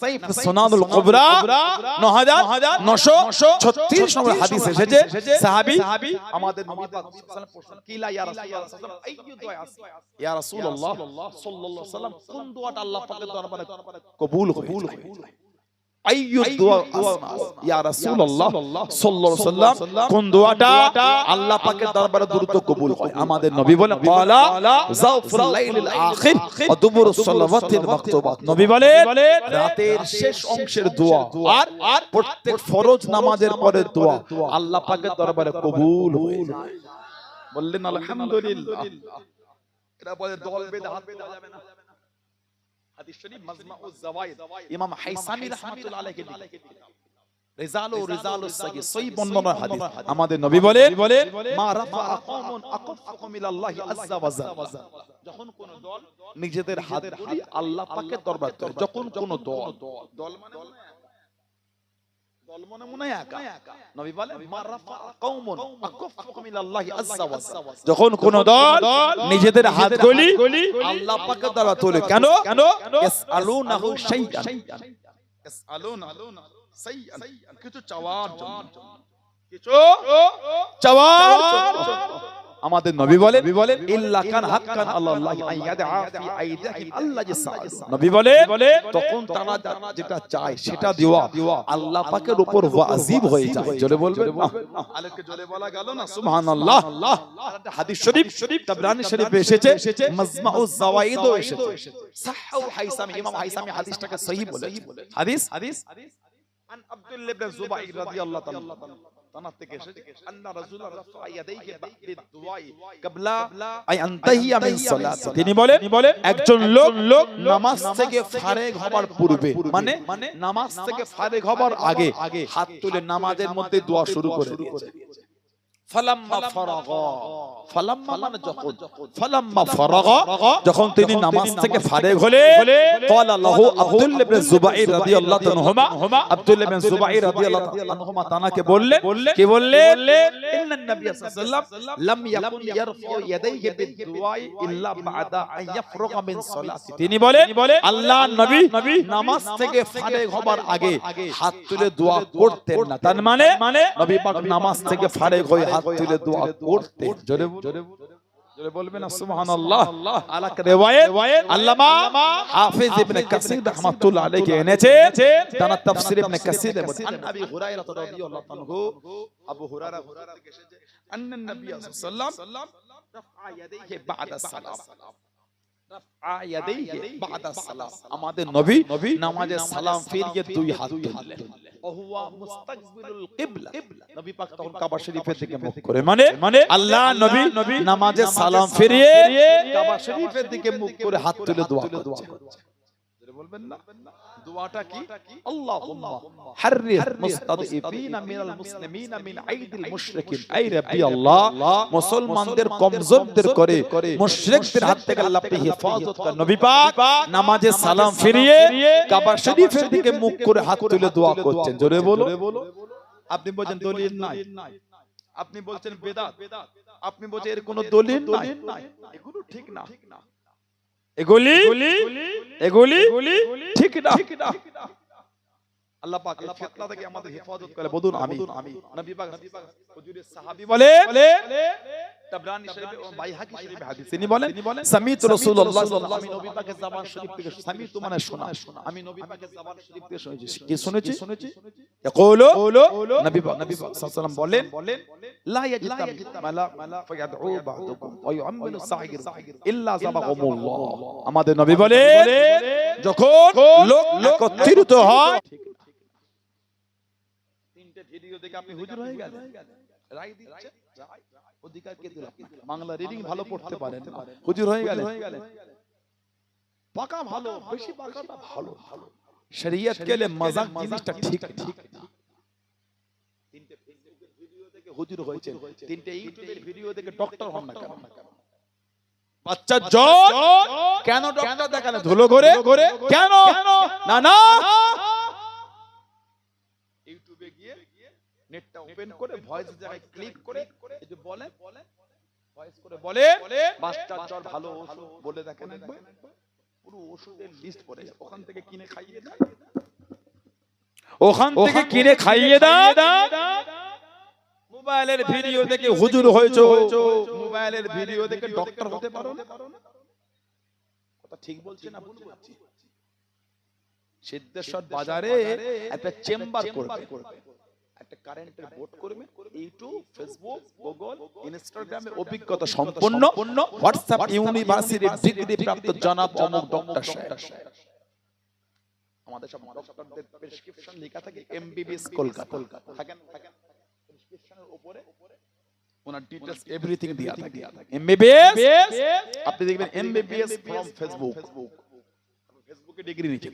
সাইফ কুবরা 9936 নম্বর হাদিস এসেছে সাহাবী আমাদের নবী পাক কিলা ইয়া রাসূলুল্লাহ আইয়ু দুআ ইয়া রাসূলুল্লাহ সাল্লাল্লাহু আলাইহি ওয়াসাল্লাম কোন দোয়াটা আল্লাহ পাকের দরবারে কবুল কবুল কোন দোয়াটা? আল্লাহ পাকের দরবারে দ্রুত কবুল হয় আমাদের নবী বলেন ক্বালা জাওফুল লাইলিল আখির ওয়া দুবুরুস সালাওয়াতিল মাকতুবাত নবী বলেন রাতের শেষ অংশের দোয়া। আর আর প্রত্যেক ফরজ নামাজের পরে দোয়া। আল্লাহ পাকের দরবারে কবুল হয়ে যায়। বললেন আলহামদুলিল্লাহ। এটা বলে দল বেঁধে হাত বেঁধে যাবে না। হাদিস শরীফ মাজমাউজ জাওয়াইদ ইমাম হাইসামি রাহমাতুল্লাহ আলাইহি রিজালু রিজালু সাহি সহিহ বর্ণনার হাদিস আমাদের নবী বলেন মা রাফা কওমুন আকাফাকুম ইলাল্লাহি আযজা ওয়াজা যখন কোন দল নিজেদের হাত তুলি আল্লাহ পাকের দরবার করে যখন কোন দল দল মানে দল মনে মনে একা। নবী বলেন মা কওমুন আকাফাকুম ইলাল্লাহি আযজা ওয়া যখন কোন দল নিজেদের হাত গলি আল্লাহ পাকের দরবার তোলে। কেন? কেন? ইয়াসআলুনাহু শাইআন। ইয়াসআলুনাহু শাইআন। কিছু চাওয়ার জন্য। কিছু চাওয়ার জন্য। আমাদের নবী বলেন বলেন ইল্লা কান হাক্কান আল্লাহ আইয়াদা ফি আইদাহিম আল্লাহ ইসাআল নবী বলে তখন তারা যেটা চায় সেটা দেওয়া। আল্লাহ পাকের উপর ওয়াজিব হয়ে যায় জোরে বলবেন আলোকে জোরে বলা গেল না? সুবহানাল্লাহ। একটা হাদিস শরীফ শরীফ তাবরানী শরীফে এসেছে মাজমাউ যাওয়াইদ এসেছে। সাহহু হাইসাম ইমাম হাইসাম হাদিসটাকে সহিহ বলে হাদিস? হাদিস? আন আব্দুল্লাহ ইবনে জুবাইর রাদিয়াল্লাহু তাআলা তানার থেকে এসেছে আন্না রাসূল রাফা ইয়াদাইহি বিদুআই ক্বাবলা আই আনতাহিয়া মিন সালাত। তিনি বলেন একজন লোক লোক নামাজ থেকে ফারেগ হবার পূর্বে মানে নামাজ থেকে ফারেগ হবার আগে হাত তুলে নামাজের মধ্যে দোয়া শুরু করে দিয়েছে ফালাম্মা ফারাগা ফালাম্মা মানে যখন। ফালাম্মা ফারাগা। যখন তিনি নামাজ থেকে ফারেগ তানাকে কি নবী মিন তিনি আল্লাহ নবী নামাজ থেকে হবার আগে হাত তুলে দোয়া করতেন না। তার মানে নবী পাক নামাজ থেকে ফারেগ হয়ে হাত তুলে দোয়া করতে। জোরে জোরে জোরে বলবেন সুবহানাল্লাহ। আলাক রিওয়ায়াত আল্লামা হাফিজ ইবনে কাসির রাহমাতুল্লাহ আলাইহি এনেছে তার তাফসীর ইবনে কাসির বলেন আন আবি হুরায়রা রাদিয়াল্লাহু আনহু আবু হুরায়রা হুরায়রা থেকে এসেছে। আন্নান নবী সাল্লাল্লাহু আলাইহি ওয়াসাল্লাম রাফা ইয়াদাইহি বা'দা সালাম রাফা ইয়াদাইহি বা'দা সালাম আমাদের নবী নামাজে সালাম ফিরিয়ে দুই হাত তুললেন। ওহুয়া মুস্তাকবিলুল কিবলা। নবী পাক তখন কাবা শরীফের দিকে মুখ করে। মানে মানে আল্লাহ নবী নামাজে সালাম ফিরিয়ে কাবা শরীফের দিকে মুখ করে হাত তুলে দোয়া করছে। জোরে বলবেন না? দোয়াটা কি? আল্লাহুম্মা মুস্তাদঈফিনা মিনাল মুসলিমিনা মিন আইদিল মুশরিকিন। আই রাব্বি আল্লাহ মুসলমানদের কমজোরদের করে মুশরিকদের হাত থেকে আল্লাহ আপনি হেফাজত করেন নবী পাক নামাজে সালাম ফিরিয়ে কাবা শরীফের দিকে মুখ করে হাত তুলে দোয়া করছেন। জোরে বলো আপনি বলছেন দলিল নাই। আপনি বলছেন বেদাত। আপনি বলছেন এর কোনো দলিল নাই। এগুলো ঠিক না। এগুলি? এগুলি? ঠিক না। আল্লাহ পাক এই ফিতনা থেকে আমাদের হেফাজত করে বলুন আমি নবী পাক হুজুরের সাহাবী বলে তাবরানি শরীফে ও বাইহাকি শরীফে হাদিস তিনি বলেন সামিত রাসূলুল্লাহ সাল্লাল্লাহু আলাইহি নবী পাকের জবান শরীফ থেকে সামিত মানে শোনা আমি নবী পাকের জবান শরীফ থেকে শুনেছি? কি শুনেছি? পাক নবী পাক সাল্লাল্লাহু আলাইহি বলেন লা ইয়াজতাম মালা ফায়াদউ বা'দুকুম ওয়া ইউআমিলু সাইর ইল্লা যাবাহুমুল্লাহ আমাদের নবী বলে যখন লোক একত্রিত হয় তিনটে ভিডিও দেখে আপনি হুজুর হয়ে গেলেন। রাই দিচ্ছে। অধিকার কে দিল বাংলা রিডিং ভালো পড়তে পারেন হুজুর হয়ে গেলেন। পাকা ভালো বেশি পাকাটা ভালো। শরীয়ত কে লিয়ে মজাক জিনিসটা ঠিক ঠিক না। তিনটে ফেসবুকের ভিডিও দেখে হুজুর হয়েছে। তিনটে ইউটিউবের ভিডিও দেখে ডক্টর হন না কেন? জ্বর? কেন ডক্টর দেখানো ধুলো করে কেন? না না? ইউটিউবে গিয়ে নেটটা ওপেন করে ভয়েস জায়গায় ক্লিক করে এই যে বলে ভয়েস করে বলে জ্বর ভালো বলে দেখেন একবার। পুরো ওষুধের লিস্ট পড়ে যায়। ওখান থেকে কিনে খাইয়ে দেয় ওখান থেকে কিনে খাইয়ে দেন মোবাইলের ভিডিও দেখে হুজুর হয়েছো। মোবাইলের ভিডিও দেখে ডক্টর হতে পারো না? কথা ঠিক বলছি না ভুল বলছি? সিদ্ধেশ্বর বাজারে একটা চেম্বার করবে। একটা কারেন্টের বোর্ড করবে ইউটিউব ফেসবুক গুগল ইনস্টাগ্রামে অভিজ্ঞতা সম্পন্ন হোয়াটসঅ্যাপ ডিগ্রি প্রাপ্ত জনাব অমুক ডক্টর সাহেব। আমাদের সব ডক্টরদের প্রেসক্রিপশন লেখা থাকে এমবিবিএস কলকাতা। থাকেন থাকেন। প্রেসক্রিপশনের উপরে ওনার ডিটেইলস এভরিথিং দেয়া থাকে। এমবিবিএস আপনি দেখবেন এমবিবিএস ফ্রম ফেসবুক ফেসবুকে ডিগ্রি নিচে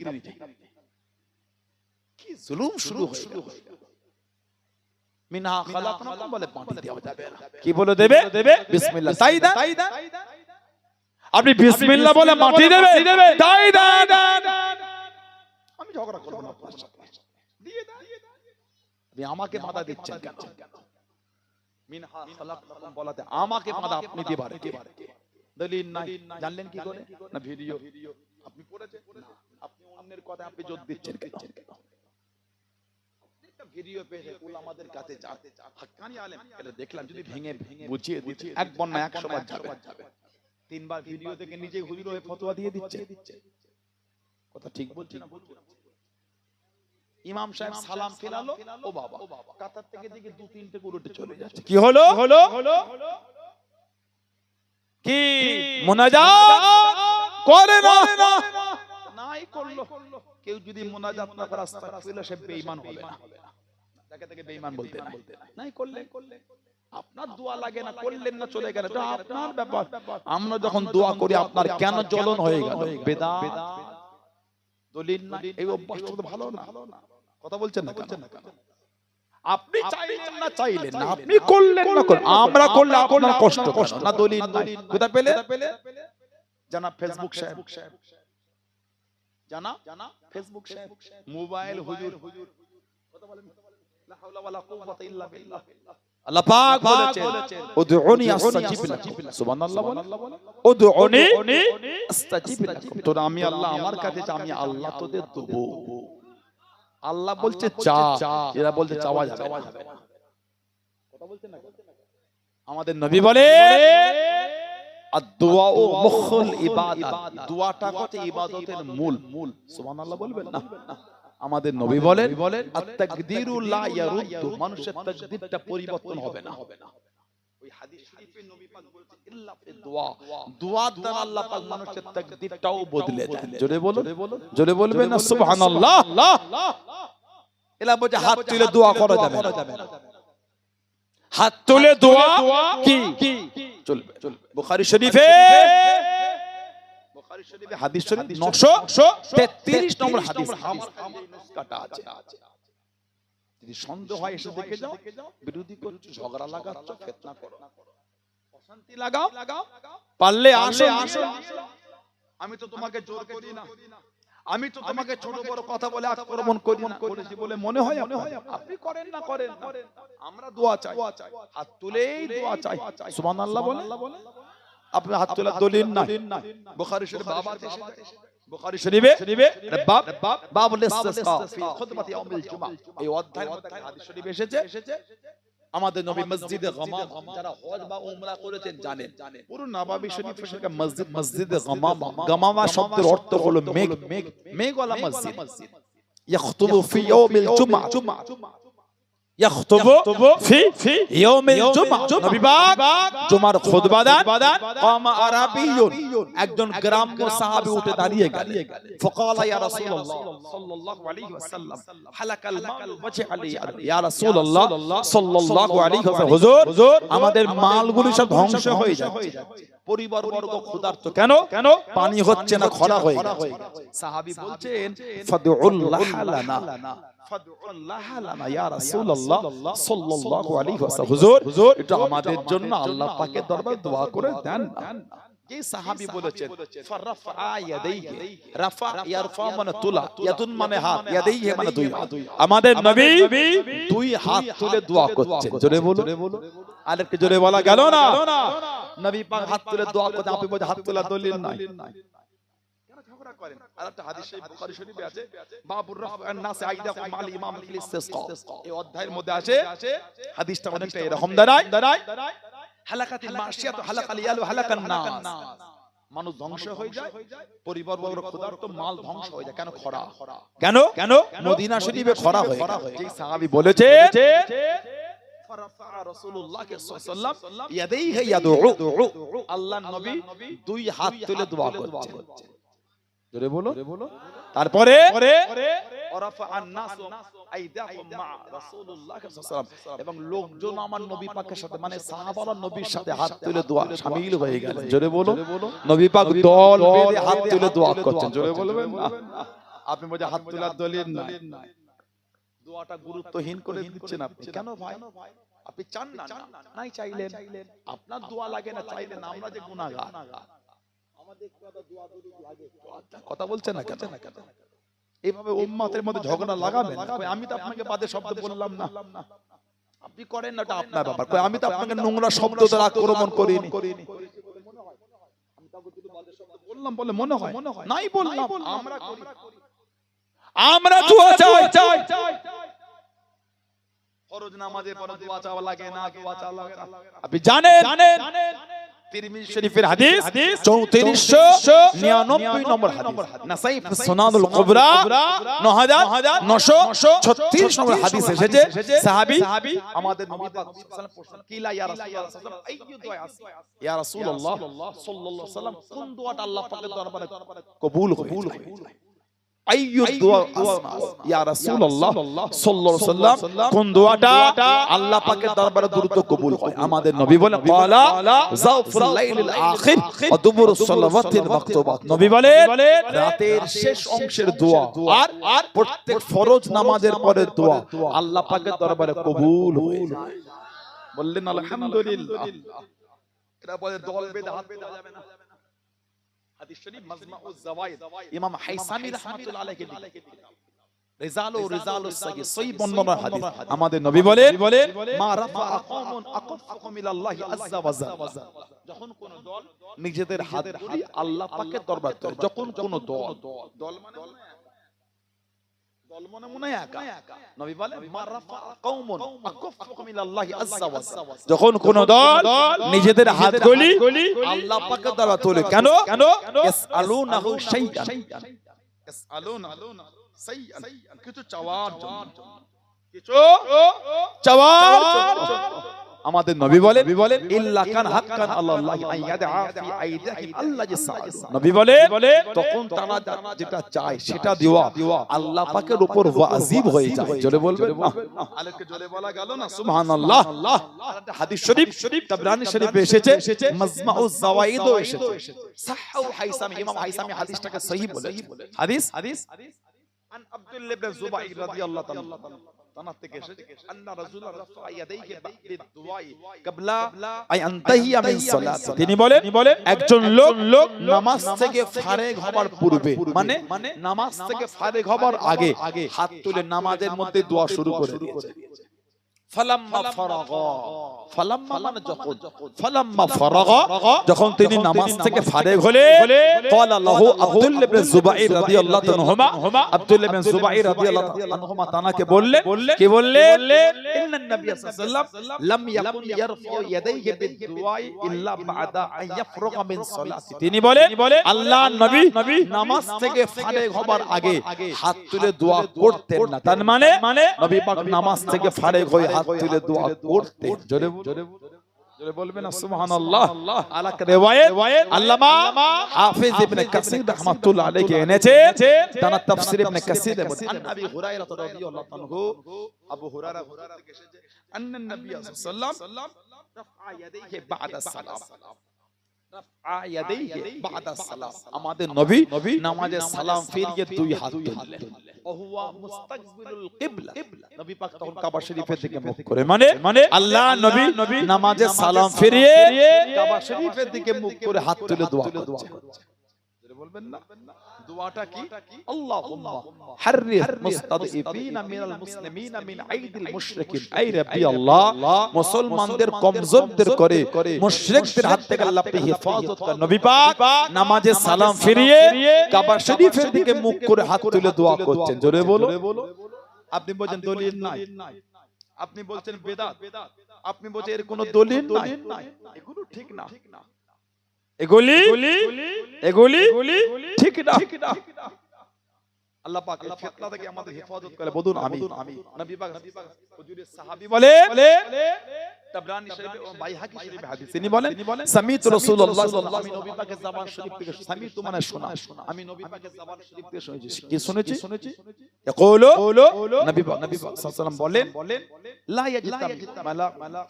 কি জুলুম শুরু হয়ে গেল। মিনহা খালাকনাকুম বলে পানি দেওয়া যাবে না। কি বলে দেবে? দেবে বিসমিল্লাহ। তাই দেন আপনি বিসমিল্লাহ বলে মাটি দেবে তাই দেন আমি ঝগড়া করব না আপনার সাথে। দিয়ে দেন আপনি আমাকে বাধা দিচ্ছেন কেন? মিনহা খালাকনাকুম বলাতে আমাকে বাধা আপনি দিবার দলিল নাই। জানলেন কি করে? না ভিডিও। আপনি পড়েছেন? আপনি অন্যের কথা আপনি জোর দিচ্ছেন কেন? ভিডিও পেয়ে উলামাদের কাছে যাতে হাক্কানি আলেম এটা দেখলাম যদি ভেঙে ভেঙে বুঝিয়ে দিচ্ছে একবার না একশো বার যাবে। তিনবার ভিডিও থেকে নিজে হুজুর হয়ে ফতোয়া দিয়ে দিচ্ছে। কথা ঠিক বলছি না বলছি ইমাম সাহেব সালাম ফেলালো ও বাবা। কাতার থেকে দিকে দু তিনটে উল্টে চলে যাচ্ছে। কি হলো? হলো? কি? মোনাজাত করে না? নাই করল। কেউ যদি মোনাজাত না করে আস্তাগফিরুল্লাহ সে বেঈমান হবে না। তাকে তাকে বেঈমান বলতে নাই নাই করলে? আপনার দোয়া লাগে না করলেন না চলে গেল এটা আপনার ব্যাপার। আমরা যখন দোয়া করি আপনার কেন জ্বলন হয়ে গেল? বেদাত দলিল না এই অভ্যাসটা ভালো না। কথা বলছেন না কেন? আপনি চাইলেন না চাইলেন না। আপনি করলেন না করলেন আমরা করলে আপনার কষ্ট কষ্ট না দলিল নাই কোথা পেলে? জানা ফেসবুক সাহেব। জানা জানা ফেসবুক সাহেব। মোবাইল হুজুর। কথা বলেন। আল্লাহ পাক বলেছেন উদউনি আস্তাজিব লাকুম। সুবহানাল্লাহ বলেন। উদউনি আস্তাজিব লাকুম। তো আমি আল্লাহ আমার কাছে আমি আল্লাহ তোদের দেব। আল্লাহ বলছে চা। এরা বলছে চাওয়া যাবে। কথা বলছেন না আমাদের নবী বলে দোয়া ও মুখল ইবাদত। দোয়াটা হচ্ছে ইবাদতের মূল। মূল। সুবহানাল্লাহ বলবেন না। আমাদের নবী বলেন ইয়ারুদ্দু মানুষের তাকদিরটা পরিবর্তন হবে না। ওই হাদিস শরীফে নবী পাক বলছেন ইল্লা ফি দোয়া। দোয়ার দ্বারা আল্লাহ পাক মানুষের তাকদিরটাও বদলে দেন। জোরে বলো জোরে বলবেন না সুবহানাল্লাহ এলা বলছে হাত তুলে দোয়া করা যাবে না। হাত তুলে দোয়া কি? চলবে চলবে। বুখারী শরীফে হাদিস শরীফ 933 নম্বর হাদিস। আমার নুসখাটা আছে। যদি সন্দেহ হয় এসে দেখে যাও বিরোধী করছ ঝগড়া লাগাচ্ছ ফিতনা করো। অশান্তি লাগাও। পারলে আসো আসো। আমি তো তোমাকে জোর করি না। আমি তো তোমাকে ছোট বড় কথা বলে আক্রমণ করি না করেছি বলে মনে হয় মনে হয় আপনি করেন না করেন আমরা দোয়া চাই। হাত তুলেই দোয়া চাই। সুবহানাল্লাহ বলেন আপনি হাত তোলা দলিল নাই। বুখারী শরীফ বাবা বুখারী শরীফে বাব বাব লিসতিসকা ফি খুতবাতি ইয়াউমিল জুমআ এই অধ্যায়ের মধ্যে হাদিস শরীফ এসেছে। আমাদের নবী মসজিদে গামাম যারা হজ বা উমরা করেছেন জানেন। পুরো নবাবী শরীফের সঙ্গে মসজিদ মসজিদে গামাম গামামা শব্দের অর্থ হলো মেঘ। মেঘ মেঘওয়ালা মসজিদ। ইয়াখতুবু ফি ইয়াউমিল জুমআ يخطب في في يوم الجمعة নবী পাক জুমার খুতবা দেন قام عربي একজন গ্রাম্য সাহাবী উঠে দাঁড়িয়ে গেলেন فقال يا رسول الله صلى الله عليه وسلم حلق المال وجعل يا رسول الله صلى الله عليه وسلم হুজুর আমাদের মালগুলো সব ধ্বংস হয়ে যাচ্ছে পরিবার বর্গ ক্ষুধার্ত কেন কেন পানি হচ্ছে না খরা হয়ে গেছে সাহাবী বলছেন ফাদউল্লাহ লানা হুজুর এটা আমাদের জন্য আল্লাহ পাকের দরবারে দোয়া করে দেন। যে সাহাবী বলেছেন মানে তোলা ইয়াদুন মানে হাত ইয়াদাইহি মানে দুই হাত। আমাদের নবী দুই হাত তুলে দোয়া করছেন। জোরে বলো জোরে বলা গেল না? নবী পাক হাত তুলে দোয়া করতে আপনি হাত তোলা দলিল নাই। মানুষ ধ্বংস হয়ে যায় পরিবার বর্গ খোদার তো মাল ধ্বংস হয়ে যায়। কেন খরা? কেন? কেন? মদিনা শরীফে খরা হয়ে যেই সাহাবী বলেছে আল্লাহ নবী দুই হাত তুলে দোয়া করছেন জোরে বলো। তারপরে? মানে হাত তুলে আপনি না দোয়াটা গুরুত্বহীন করে দিচ্ছেন আপনি। কেন ভাই? আপনি চান না? নাই চাইলেন। আপনার দোয়া লাগে না চাইলেন। আমরা যে গুণাগার কথা বলছেন না কেন? এইভাবে উম্মতের মধ্যে ঝগড়া লাগাবেন? আমি তো আপনাকে বাদে শব্দ বললাম না। আপনি করেন না এটা আপনার ব্যাপার। কই আমি তো আপনাকে নোংরা শব্দ দ্বারা আক্রমণ করিনি। বললাম বলে মনে হয়। নাই বললাম। আমরা করি। আমরা দোয়া চাই ফরজ নামাজে পরে দোয়া চাওয়া লাগে না দোয়া চাওয়া লাগে না। আপনি জানেন? তিরমিজি শরীফের হাদিস 3499 নম্বর হাদিস। নাসাই সুনানুল কুবরা 9936 নম্বর হাদিস এসেছে সাহাবী আমাদের নবী পাক প্রশ্ন কিলা ইয়া রাসূলুল্লাহ আইয়ু দুআ ইয়া রাসূলুল্লাহ সাল্লাল্লাহু আলাইহি ওয়াসাল্লাম কোন দোয়াটা আল্লাহ পাকের দরবারে কবুল কবুল হয়ে কোন দোয়াটা? আল্লাহ পাকের দরবারে দ্রুত কবুল হয় আমাদের নবী বলেন ক্বালা জাওফুল লাইলিল আখির ওয়া দুবুরুস সালাওয়াতিল মাকতুবাত। নবী বলেন রাতের শেষ অংশের দোয়া আর আর প্রত্যেক ফরজ নামাজের পরে দোয়া আল্লাহ পাকের দরবারে কবুল হয়ে যায়। বললেন আলহামদুলিল্লাহ। বলে দল বেঁধে হাত দেওয়া যাবে না। হাদিস শরীফ মাজমাউজ জাওয়াইদ ইমাম হাইসামি রাহমাতুল্লাহ আলাইহি রিজালু রিজালু সাহি সহি বর্ণনার হাদিস আমাদের নবী বলেন মা রাফা কওমুন আকাফুকুম ইলাল্লাহি আযজা ওয়া জাল যখন কোন দল নিজেদের হাত ধরে আল্লাহ পাকের দরবার করে যখন কোন দল দল মানে দল মনে মনে একা। নবী বলেন মা কওমুন আকাফুকুম ইলাল্লাহি আযজা ওয়া যখন কোন দল নিজেদের হাতগুলি আল্লাহ পাকের দরবার তোলে। কেন? কেন? ইয়াসআলুনাহু শাইআন। ইয়াসআলুনাহু শাইআন। কিছু চাওয়ার জন্য। কিছু চাওয়ার জন্য। আমাদের নবী বলেন বলেন ইল্লা কান হাক্কান আল্লাহ আইয়াদা ফি আইদিহি আল্লাহ জিসাল নবী বলে তখন তারা যা- যেটা চায় সেটা দেওয়া আল্লাহ পাকের উপর ওয়াজিব হয়ে যায় জোরে বলবেন না আলেকে জোরে বলা গেল না সুবহানাল্লাহ আর একটা হাদিস শরীফ শরীফ তাবরানি শরীফে এসেছে মাজমাউজ জাওয়াইদও এসেছে সাহহু হাইসামি ইমাম হাইসামি হাদিসটাকে সহিহ বলেছে হাদিস হাদিস عن عبد الله بن زبير رضي الله تعالى তানার থেকে এসেছে আন্না রাসূলুল্লাহ রাফা ইয়াদাইহি বা'দ দুআই ক্বাবলা আই আনতাহিয়া মিন সালাত। তিনি বলেন একজন লোক লোক নামাজ থেকে ফারেগ হবার পূর্বে মানে নামাজ থেকে ফারেগ হবার আগে হাত তুলে নামাজের মধ্যে দোয়া শুরু করে দিয়েছে ফালাম্মা ফারাগা ফালাম্মা মানে যখন। তিনি নামাজ থেকে ফারেগ তাআলা তানাকে বললেন কি বললেন? তিনি বলেন আল্লাহ নবী নামাজ থেকে ফারেগ হবার আগে হাত তুলে দোয়া করতেন না। তার মানে নবী পাক নামাজ থেকে ফারেগ হয়ে হাত তুলে দোয়া করতে। জোরে জোরে বলবেন সুবহানাল্লাহ। আলাক রিওয়ায়াত আল্লামা হাফিজ ইবনে কাসির রাহমাতুল্লাহ আলাইহি এনেছে তার তাফসীর ইবনে কাসির বলেন আন আবি হুরায়রা রাদিয়াল্লাহু আনহু। আবু হুরায়রা থেকে এসেছে আন্নান নবী সাল্লাল্লাহু আলাইহি ওয়াসাল্লাম রাফা ইয়াদাইহি বা'দা সালাম। আমাদের নবী নামাজে সালাম ফিরিয়ে দুই হাত তুললেন। ওহুয়া মুস্তাকবিলুল কিবলা। নবী পাক তখন কাবা শরীফের দিকে মুখ করে মানে মানে আল্লাহ নবী নামাজে সালাম ফিরিয়ে কাবা শরীফের দিকে মুখ করে হাত তুলে দোয়া করছে। বলবেন না? দোয়াটা কি? আল্লাহুম্মা। মুস্তাদঈফিনা মিনাল মুসলিমিনা মিন আইদিল মুশরিকিন। আই রাব্বি আল্লাহ। মুসলমানদের কমজোরদের করে মুশরিকদের হাত থেকে আল্লাহ আপনি হেফাজত করেন। নবী পাক নামাজে সালাম ফিরিয়ে কাবা শরীফের দিকে মুখ করে হাত তুলে দোয়া করছেন। জোরে বলো। আপনি বলছেন দলিল নাই। আপনি বলছেন বেদাত। আপনি বলছেন এর কোনো দলিল নাই। এগুলো ঠিক না। এগুলি? এগুলি? ঠিক না। আল্লাহ পাক এই ফিতনা থেকে আমাদের হেফাজত করে। বলুন আমি নবী পাক হুজুরের সাহাবী বলে তাবরানি শরীফে ও বাইহাকি শরীফে হাদিস তিনি বলেন সামিত রাসূলুল্লাহ সাল্লাল্লাহু আলাইহি নবী পাকের জবান শরীফ থেকে সামিত মানে শোনা। আমি নবী পাকের জবান শরীফ থেকে শুনেছি? কি শুনেছি? শুনেছি? ইয়াকুলু নবী পাক নবী পাক সাল্লাল্লাহু আলাইহি বলেন লা ইয়াজতাম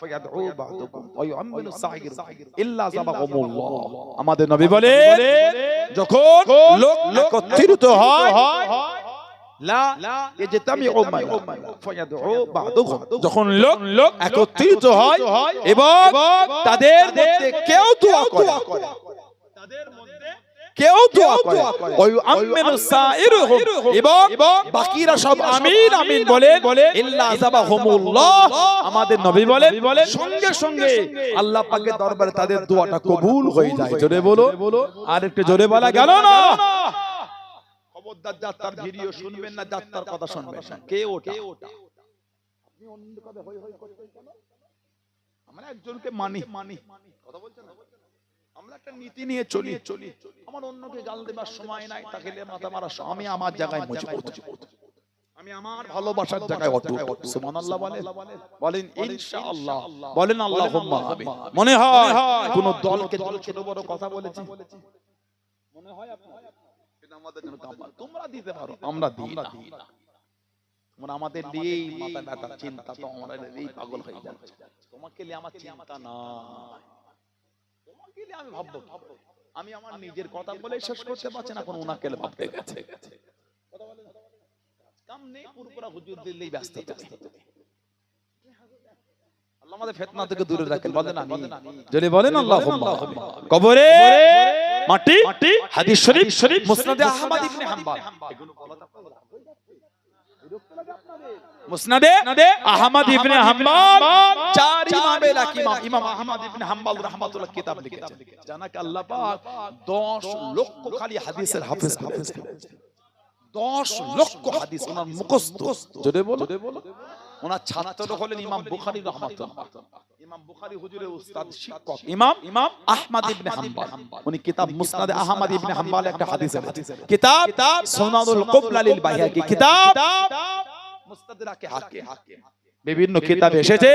ফায়াদউ বা'দুকুম ওয়া ইউআমিলু সাইর ইল্লা যাবাহুমুল্লাহ আমাদের নবী বলে যখন লোক একত্রিত হয় যখন লোক লোক একত্রিত হয় এবং তাদের মধ্যে কেউ দোয়া করে তাদের মধ্যে কেউ দোয়া করে ওই আমিনু সাইরুহুম এবং বাকিরা সব আমিন আমিন বলে ইল্লা যাবাহুমুল্লাহ আমাদের নবী বলে সঙ্গে সঙ্গে আল্লাহ পাকের দরবারে তাদের দোয়াটা কবুল হয়ে যায় জোরে বলো আর একটু জোরে বলা গেল না খবরদার যাত্রার ভিডিও শুনবেন না যাত্রার কথা শুনবেন না। কে ওটা? আপনি অন্য কথা হই হই করছেন কেন? আমরা একজনকে মানি। মানি। কথা বলছেন? না আমরা একটা নীতি নিয়ে চলি। চলি। আমার অন্যকে গাল দেবার সময় নাই তাকে মাথা মারা আমি আমার জায়গায় মজবুত আমি আমার ভালোবাসার জায়গায় অটুট সুবহানাল্লাহ বলেন। বলেন। ইনশাআল্লাহ। বলেন আল্লাহুম্মা আমিন মনে হয় কোন দলকে দল ছোট বড় কথা বলেছি। মনে হয় আপনার আমাদের জন্য তোমরা দিতে পারো আমরা দিই। না তোমরা আমাদের দিয়েই মাথা ব্যথা চিন্তা তো আমাদের এই পাগল হয়ে যাচ্ছে। তোমাকে নিয়ে আমার চিন্তা নাই। তোমাকে নিয়ে আমি ভাববো আমি আমার নিজের কথা বলে শেষ করতে পারছি না এখন ওনাকে ভাবতে গেছে। কাম নেই পুরোপুরা হুজুর দিল্লি ব্যস্ত ব্যস্ত আমাদের ফিতনা থেকে দূরে রাখেন বলেন আমি যদি বলেন আল্লাহুম্মা কবরে মাটি হাদিস শরীফ শরীফ মুসনাদে আহমদ ইবনে হাম্বল। মুসনাদে আহমদ ইবনে হাম্বল চার ইমামের এক ইমাম ইমাম আহমদ ইবনে হাম্বল রাহমাতুল্লাহ কিতাব লিখেছেন। জানা কি আল্লাহ পাক 10 লক্ষ খালি হাদিসের হাফেজ হাফেজ দশ লক্ষ হাদিস ওনার মুখস্থ। জোরে বলো। ওনার ছাত্র হলেন ইমাম বুখারী রহমাতুল্লাহ। ইমাম বুখারী হুজুরের উস্তাদ শিক্ষক। ইমাম ইমাম আহমদ ইবনে হাম্বল। উনি কিতাব মুসনাদে আহমদ ইবনে হাম্বল একটা হাদিস। আছে কিতাব সুনানুল কুবলা লিল বাইহাকি কিতাব মুস্তাদরাকে হাকিম বিভিন্ন কিতাবে এসেছে।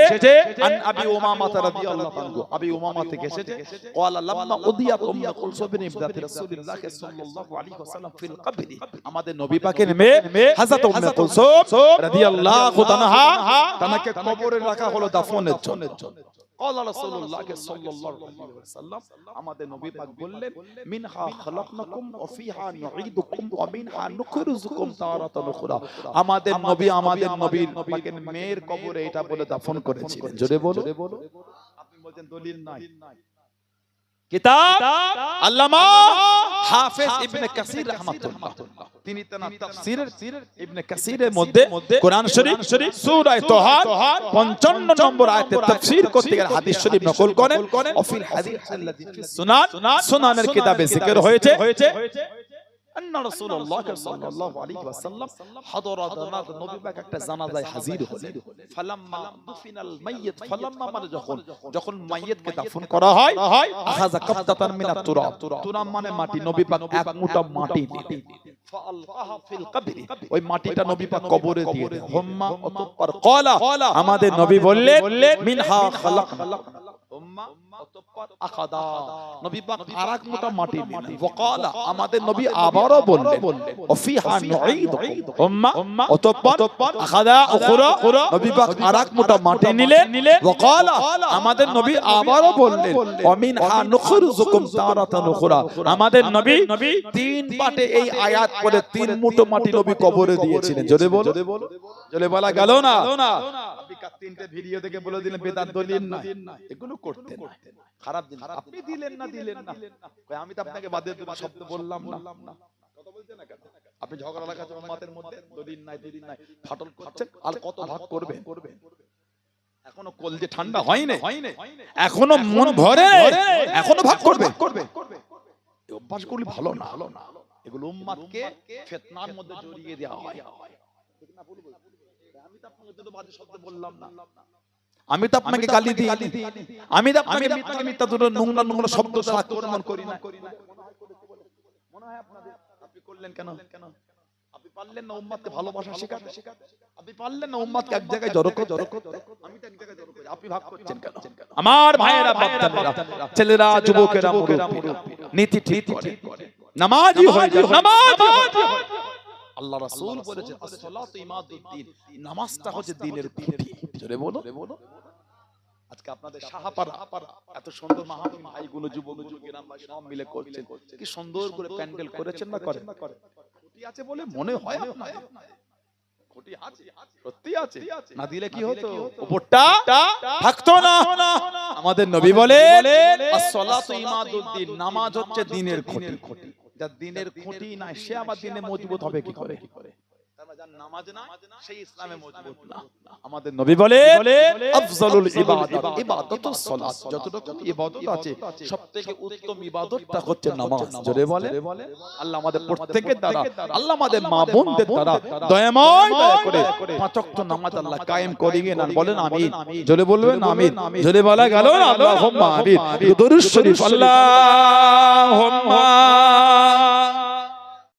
আন আবি উমামা রাদিয়াল্লাহু আনহু। আবি উমামা থেকে এসেছে। ক্বালা লাম্মা উদিয়াত উম্মু কুলসুম বিন রাসূলুল্লাহ সাল্লাল্লাহু আলাইহি ওয়াসাল্লাম ফিল কবর। আমাদের নবী পাকের মেয়ে হযরত উম্মু কুলসুম রাদিয়াল্লাহু তাআলা তাকে কবরে রাখা হলো দাফনের জন্য। قال رسول الله صلى الله عليه وسلم আমাদের নবী পাক বললেন মিনহা খলাকনাকুম ওয়া ফিহা নুঈদুকুম ওয়া মিনহা নুখরিজুকুম তারাতান উখরা আমাদের নবী আমাদের নবীর পাকের মেয়ের কবরে এটা বলে দাফন করেছিলেন জোরে বলো আপনি বলছেন দলিল নাই কিতাব আল্লামা হাফেজ ইবনে কাসির রাহমাতুল্লাহ। তিনি তার তাফসীরের ইবনে কাসিরের মধ্যে কোরআন শরীফ সূরা তোহা 55 নম্বর আয়াতে তাফসীর করতে গিয়ে হাদিস শরীফ নকল করেন। অফিল হাদিস আল্লাযী ফিস সুনান সুনানের কিতাবে জিকির হয়েছে। أن رسول الله صلى الله عليه وسلم حضر جنازة নবী পাক একটা জানাজায় হাজির হলেন ফালাম্মা দুফিনাল মাইয়িত ফালাম্মা মানে যখন যখন মাইয়িতকে দাফন করা হয় আখাযা কাবদাতান মিনাত তুরাব তুরাব মানে মাটি নবী পাক এক মুঠা মাটি নিলেন ফাআলকাহা ফিল কবরি ওই মাটিটা নবী পাক কবরে দিয়ে দেন হুম্মা অতঃপর ক্বালা আমাদের নবী বললেন মিনহা খালাকনা হুম্মা অতঃপর আখাদা নবী পাক আরেক মুঠা মাটি নিলেন ওয়াকালা আমাদের নবী আবারও বললেন। ওফিহা নুঈদুকুম। হুম্মা অতঃপর আখাদা উখরা। নবী পাক আরেক মুঠা মাটি নিলেন ওয়াকালা আমাদের নবী আবারও বললেন। ওমিনহা নুখরিজুকুম তারাতান উখরা। আমাদের নবী তিন পাটে এই আয়াত করে তিন মুঠো মাটি নবী কবরে দিয়েছিলেন। জোরে বলো। জোরে বলা। গেল না। আপনি তিনটে ভিডিও দেখে বলে দিলেন বেদাত দলিল না এগুলো করতে করতে নাই খারাপ জিনিস আপনি দিলেন না দিলেন না। কই আমি তো আপনাকে বাদে দুটো শব্দ বললাম না। আপনি ঝগড়া লাগাচ্ছেন উম্মাতের মধ্যে দুদিন নাই দুদিন নাই। ফাটল করছেন আর কত ভাগ করবেন? করবেন? এখনও কল যে ঠান্ডা হয়নি এখনও মন ভরে এখনও ভাগ করবে। করবে। অভ্যাসগুলি ভালো না ভালো না। এগুলো উম্মাদকে ফিতনার মধ্যে জড়িয়ে দেওয়া হয়। ঠিক না ভুল বলছি? আমি তো আপনাকে দুটো বাজে শব্দ বললাম না। আমি তো আপনাকে গালি দিই। আমি তো আপনাকে মিথ্যা মিথ্যা দুটো নোংরা নোংরা শব্দ আক্রমণ করি না মনে হয় আপনাদের আপনি করলেন কেন? কেন আপনি পারলেন না উম্মাদকে ভালোবাসা শেখাতে। আপনি পারলেন না উম্মাদকে এক জায়গায় জড়ো করে জড়ো করতে। আমি তো এক জায়গায় জড়ো করি। আপনি ভাগ করছেন কেন? আমার ভাইয়েরা বাচ্চারা ছেলেরা যুবকেরা মুরব্বীরা নীতি ঠিক করে। নামাজি হয়ে যায় নামাজি হয়ে। আল্লাহ রাসূল বলেছেন as-salatu ইমাদুদ্দিন নামাজটা হচ্ছে দিনের খুঁটি জোরে বলো। আজকে আপনাদের সাহাপাড়া এত সুন্দর মাহাতুম ভাইগুলো যুবক আমরা সব মিলে করছেন। কি সুন্দর করে প্যান্ডেল করেছেন না করেন? খুঁটি আছে বলে মনে হয় আপনাদের খুঁটি আছে। সত্যি আছে। না দিলে কি হতো? উপরটা থাকতো না। আমাদের নবী বলে as-salatu ইমাদুদ্দিন নামাজ হচ্ছে দিনের খুঁটি যার দিনের খুঁটি নাই সে আমার দিনে মজবুত হবে কি করে? নামাজ না সেই ইসলামে মজবুত না। আমাদের নবী বলে আফজালুল ইবাদত ইবাদতুস সালাত যত রকম ইবাদত আছে সবথেকে উত্তম ইবাদতটা হচ্ছে নামাজ। জোরে বলে আল্লাহ আমাদের প্রত্যেকের দ্বারা আল্লাহ আমাদের মা বোনদের দ্বারা দয়াময় দয়া করে। পাঁচ ওয়াক্ত নামাজ আল্লাহ কায়েম করিয়ে না বলেন আমিন। জোরে বলবেন আমিন। জোরে বলা গেল না? আল্লাহুম্মা আমিন। দরুদ শরীফ। আল্লাহুম্মা।